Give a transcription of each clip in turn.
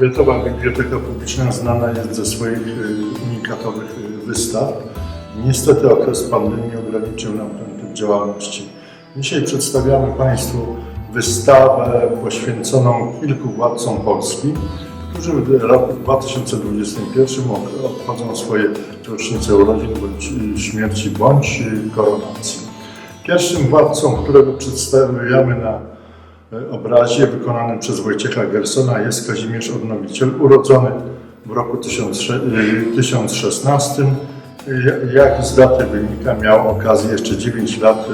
Powiatowa Biblioteka Publiczna znana jest ze swoich y, unikatowych y, wystaw. Niestety okres pandemii ograniczył nam ten typ działalności. Dzisiaj przedstawiamy Państwu wystawę poświęconą kilku władcom Polski, którzy w roku 2021 ok- obchodzą swoje rocznice urodzin bądź y, śmierci bądź koronacji. Pierwszym władcą, którego przedstawiamy na obrazie wykonanym przez Wojciecha Gersona jest Kazimierz Odnowiciel, urodzony w roku 1016. Y, Jak z daty wynika, miał okazję jeszcze 9 lat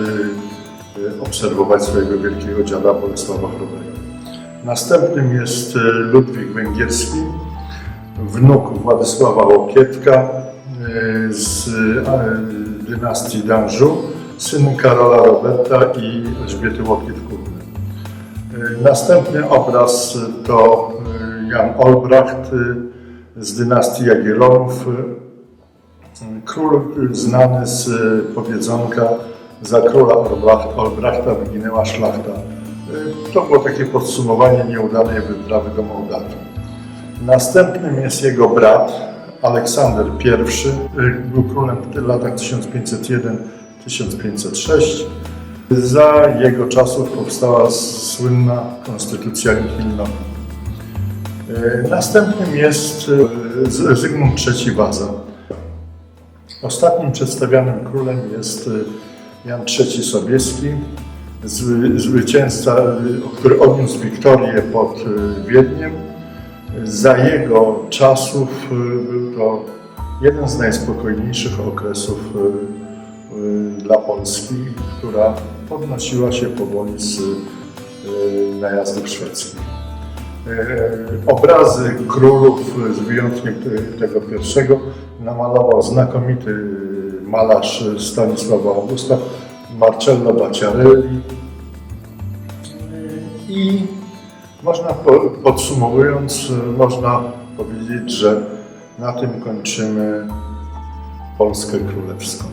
obserwować swojego wielkiego dziada Bolesława Chrobego. Następnym jest Ludwik Węgierski, wnuk Władysława Łokietka z dynastii D'Anjou, syn Karola Roberta i Elżbiety Łokiet-Kurny. Y, Następny obraz to y, Jan Olbracht y, z dynastii Jagiellonów, Król znany z powiedzonka za króla Olbracht- Olbrachta wyginęła szlachta. To było takie podsumowanie nieudanej wyprawy do Mołdawii. Następnym jest jego brat Aleksander I. Był królem w latach 1501-1506. Za jego czasów powstała słynna konstytucja Nihilnowa. Y, Następnym jest Z- Zygmunt III Waza. Ostatnim przedstawianym królem jest y, Jan III Sobieski, zwy, zwycięzca, który odniósł Wiktorię pod Wiedniem. Za jego czasów był to jeden z najspokojniejszych okresów dla Polski, która podnosiła się powoli z y, najazdów szwedzkich. E, Obrazy królów, z wyjątkiem te- tego pierwszego, namalował znakomity malarz Stanisław Augusta, Marcello Bacciarelli. I można, po- podsumowując, można powiedzieć, że na tym kończymy Polskę Królewską.